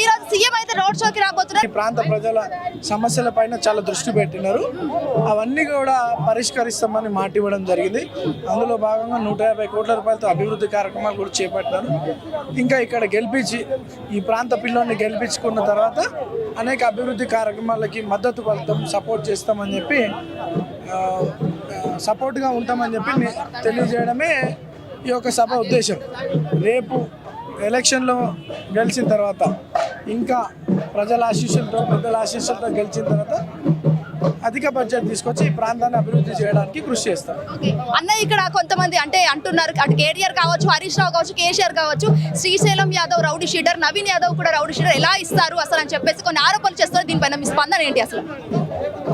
ఈ రోజు సీఎం అయితే రోడ్ షోకి రాబోతున్నారు. ప్రాంత ప్రజల సమస్యల పైన చాలా దృష్టి పెట్టినారు. అవన్నీ కూడా పరిష్కరిస్తామని మాట ఇవ్వడం జరిగింది. అందులో భాగంగా నూట యాభై కోట్ల రూపాయలతో అభివృద్ధి కార్యక్రమాలు కూడా చేపట్టినారు. ఇంకా ఇక్కడ గెలిపించి ఈ ప్రాంత పిల్లల్ని గెలిపించుకున్న తర్వాత అనేక అభివృద్ధి కార్యక్రమాలకి మద్దతు పలుతాం సపోర్ట్ చేస్తామని చెప్పి సపోర్ట్గా ఉంటామని చెప్పి తెలియజేయడమే ఈ యొక్క సభ ఉద్దేశం. రేపు ఎలక్షన్లో గెలిచిన తర్వాత ఇంకా ప్రజల ఆశీస్సులతో పెద్దల ఆశీస్సులతో గెలిచిన తర్వాత అధిక బడ్జెట్ తీసుకొచ్చి ఈ ప్రాంతాన్ని అభివృద్ధి చేయడానికి కృషి చేస్తాం ఓకే. అన్న ఇక్కడ కొంతమంది అంటే అంటున్నారు అటు కేటీఆర్ కావచ్చు హరీష్ రావు కావచ్చు కేసీఆర్ కావచ్చు శ్రీశైలం యాదవ్ రౌడీ షీటర్ నవీన్ యాదవ్ కూడా రౌడీ షీటర్ ఎలా ఇస్తారు అసలు అని చెప్పేసి కొన్ని ఆరోపణలు చేస్తున్నారు. దీనిపైన మీ స్పందన ఏంటి అసలు?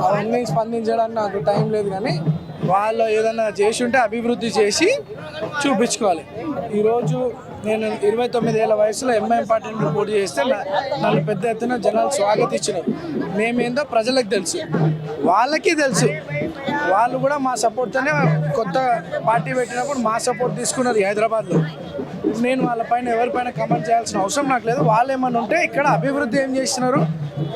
అవన్నీ స్పందించడానికి నాకు టైం లేదు కానీ వాళ్ళు ఏదైనా చేసి ఉంటే అభివృద్ధి చేసి చూపించుకోవాలి. ఈరోజు నేను ఇరవై తొమ్మిది ఏళ్ళ వయసులో ఎంఐఎం పార్టీ నుండి పోటీ చేస్తే నన్ను పెద్ద ఎత్తున జనాలు స్వాగతించినారు. మేమేందో ప్రజలకు తెలుసు. వాళ్ళకి తెలుసు. వాళ్ళు కూడా మా సపోర్ట్తోనే కొత్త పార్టీ పెట్టినప్పుడు మా సపోర్ట్ తీసుకున్నారు హైదరాబాద్లో. నేను వాళ్ళపైన ఎవరిపైన కమెంట్ చేయాల్సిన అవసరం నాకు లేదు. వాళ్ళు ఏమన్నా ఉంటే ఇక్కడ అభివృద్ధి ఏం చేస్తున్నారు?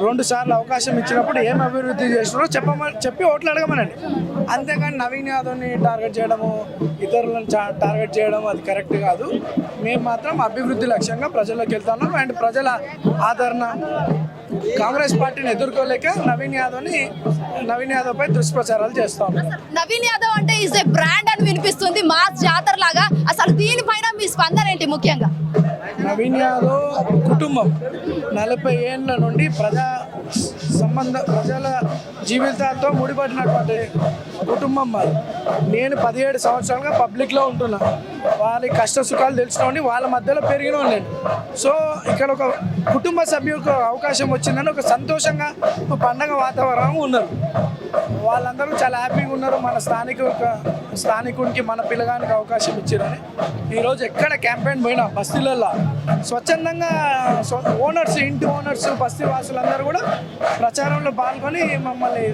రెండు సార్లు అవకాశం ఇచ్చినప్పుడు ఏం అభివృద్ధి చేస్తున్నారో చెప్పమని చెప్పి ఓట్లు అడగమనండి. అంతేకాని నవీన్ యాదవ్ని టార్గెట్ చేయడము ఇతరులను చా- టార్గెట్ చేయడం అది కరెక్ట్ కాదు. మేము మాత్రం అభివృద్ధి లక్ష్యంగా ప్రజల్లోకి వెళ్తున్నాం. అండ్ ప్రజల ఆదరణ కాంగ్రెస్ పార్టీని ఎదుర్కోలేక నవీన్ యాదవ్ని నవీన్ యాదవ్ పై దుష్ప్రచారాలు చేస్తాం నవీన్ యాదవ్ అంటే ఈజ్ ఏ బ్రాండ్ అని వినిపిస్తుంది మాస్ జాతర లాగా అసలు దీనిపైన మీ స్పందన ఏంటి ముఖ్యంగా? నవీన్ యాదవ్ కుటుంబం. నలభై ఏళ్ళ నుండి ప్రజా సంబంధ ప్రజల జీవితాలతో ముడిపడినటువంటి కుటుంబం మాది. నేను పదిహేడు సంవత్సరాలుగా పబ్లిక్లో ఉంటున్నా. వాళ్ళ కష్ట సుఖాలు తెలుసుకోండి వాళ్ళ మధ్యలో పెరిగిన నేను. సో ఇక్కడ ఒక కుటుంబ సభ్యులకు అవకాశం వచ్చిందని ఒక సంతోషంగా ఒక పండగ వాతావరణం ఉన్నారు. వాళ్ళందరూ చాలా హ్యాపీగా ఉన్నారు. మన స్థానిక స్థానికునికి మన పిల్లగానికి అవకాశం ఇచ్చారని ఈరోజు ఎక్కడ క్యాంపెయిన్ పోయినా బస్తీలలో స్వచ్ఛందంగా ఓనర్స్ ఇంటి ఓనర్స్ బస్తీ వాసులందరూ కూడా ప్రచారంలో పాల్గొని మమ్మల్ని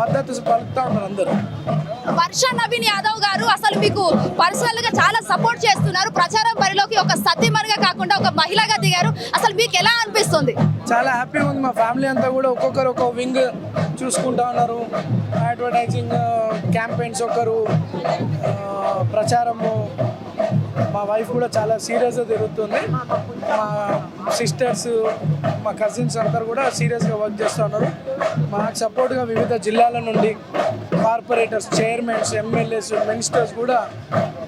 మద్దతు పలుకుతూ ఉన్నారు అందరూ. వర్ష నవీన్ యాదవ్ గారు అసలు మీకు పర్సనల్గా చాలా సపోర్ట్ చేస్తున్నారు. ప్రచారం బరిలోకి ఒక సతీమణిగా కాకుండా ఒక మహిళగా దిగారు. అసలు మీకు ఎలా అనిపిస్తుంది? చాలా హ్యాపీగా ఉంది. మా ఫ్యామిలీ అంతా కూడా ఒక్కొక్కరు ఒక్కో వింగ్ చూసుకుంటా ఉన్నారు. అడ్వర్టైజింగ్ క్యాంపెయిన్స్ ఒకరు ప్రచారము మా వైఫ్ కూడా చాలా సీరియస్గా తిరుగుతుంది. మా సిస్టర్స్ మా కజిన్స్ అందరు కూడా సీరియస్గా వర్క్ చేస్తున్నారు మాకు సపోర్ట్గా వివిధ జిల్లాల నుండి కార్పొరేటర్స్ చైర్మన్స్ ఎమ్మెల్యేస్ మినిస్టర్స్ కూడా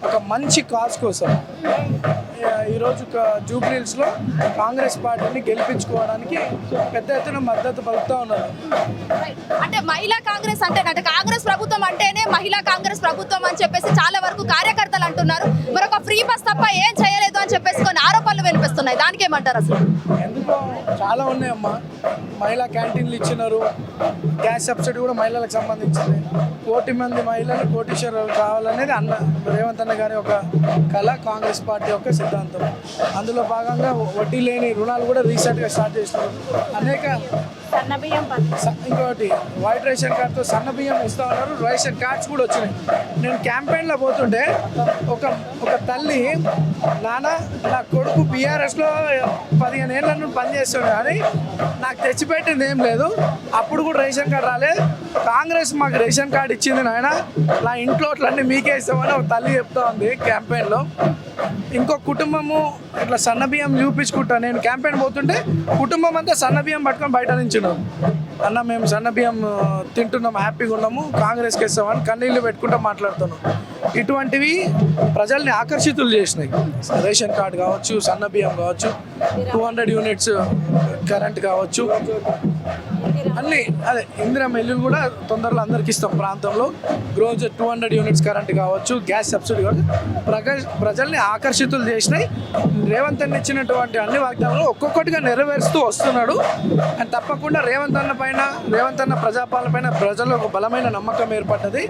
ఒక మంచి కాజ్ కోసం ఈరోజు జూబ్లీహిల్స్లో కాంగ్రెస్ పార్టీని గెలిపించుకోవడానికి పెద్ద ఎత్తున మద్దతు పలుకుతూ ఉన్నారు. అంటే మహిళా కాంగ్రెస్ అంటే అంటే కాంగ్రెస్ ప్రభుత్వం అంటేనే మహిళా కాంగ్రెస్ ప్రభుత్వం అని చెప్పేసి చాలా వరకు కార్యకర్తలు అంటున్నారు. మరొక ఫ్రీ బస్ తప్ప ఏం చేయలేదు. ఆరోపణలు దానికి ఏమంటారు అసలు? ఎందుకో చాలా ఉన్నాయమ్మా. మహిళా క్యాంటీన్లు ఇచ్చినారు. గ్యాస్ సబ్సిడీ కూడా మహిళలకు సంబంధించింది. కోటి మంది మహిళలు కోటీశ్వరులు కావాలనేది అన్న రేవంత్ అన్న గారి ఒక కళ కాంగ్రెస్ పార్టీ యొక్క సిద్ధాంతం. అందులో భాగంగా వడ్డీ లేని రుణాలు కూడా రీసెంట్గా స్టార్ట్ చేస్తున్నారు అనేక ఇంకోటి వైట్ రేషన్ కార్డ్తో సన్న బియ్యం ఇస్తా ఉన్నారు. రేషన్ కార్డ్స్ కూడా వచ్చినాయి. నేను క్యాంపెయిన్లో పోతుంటే ఒక ఒక తల్లి నాన్న నా కొడుకు బీఆర్ఎస్లో పదిహేను ఏళ్ళ నుండి పనిచేస్తాడు కానీ నాకు తెచ్చిపెట్టింది ఏం లేదు. అప్పుడు కూడా రేషన్ కార్డు రాలేదు. కాంగ్రెస్ మాకు రేషన్ కార్డు ఇచ్చింది నాయన. నా ఇంట్లో అట్లన్నీ మీకే ఇస్తామని ఒక తల్లి చెప్తా ఉంది క్యాంపెయిన్లో ఇంకో కుటుంబము ఇట్లా సన్న బియ్యం చూపించుకుంటా. నేను క్యాంపెయిన్ పోతుంటే కుటుంబం అంతా సన్నబియ్యం పట్టుకొని బయట నించున్నాం. అన్న మేము సన్న బియ్యం తింటున్నాం హ్యాపీగా ఉన్నాము. కాంగ్రెస్కి ఇస్తామని కన్నీళ్ళు పెట్టుకుంటూ మాట్లాడుతున్నాం. ఇటువంటివి ప్రజల్ని ఆకర్షితులు చేసినాయి. రేషన్ కార్డు కావచ్చు సన్న బియ్యం కావచ్చు టూ హండ్రెడ్ యూనిట్స్ కరెంట్ కావచ్చు. అన్ని అదే ఇందిరా ఇల్లు కూడా తొందరలో అందరికి ఇస్తాం ప్రాంతంలో. రోజు టూ హండ్రెడ్ యూనిట్స్ కరెంట్ కావచ్చు గ్యాస్ సబ్సిడీ కావచ్చు ప్రజ ప్రజల్ని ఆకర్షితులు చేసినాయి. రేవంత్ అన్న ఇచ్చినటువంటి అన్ని వాగ్దానాలు ఒక్కొక్కటిగా నెరవేరుస్తూ వస్తున్నాడు. అండ్ తప్పకుండా రేవంత్ అన్న పైన రేవంత్ అన్న ప్రజాపాలన పైన ప్రజల్లో ఒక బలమైన నమ్మకం ఏర్పడ్డది.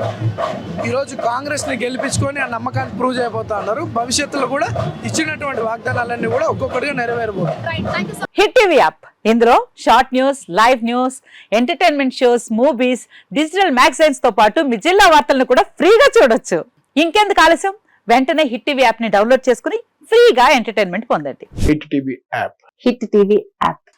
ఈరోజు కాంగ్రెస్ని గెలిపించుకొని ఆ నమ్మకాన్ని ప్రూవ్ చేయబోతా ఉన్నారు. భవిష్యత్తులో కూడా ఇచ్చినటువంటి వాగ్దానాలన్నీ కూడా ఒక్కొక్కటిగా హిట్ టీవీ యాప్. ఇందులో short news live news entertainment shows movies digital మ్యాగజైన్స్తో పాటు మీ జిల్లా వార్తలను కూడా ఫ్రీగా చూడొచ్చు. ఇంకెందుకు ఆలస్యం? వెంటనే హిట్ టీవీ యాప్ని డౌన్లోడ్ చేసుకుని ఫ్రీగా ఎంటర్టైన్మెంట్ పొందండి. Hit TV app. Hit TV app.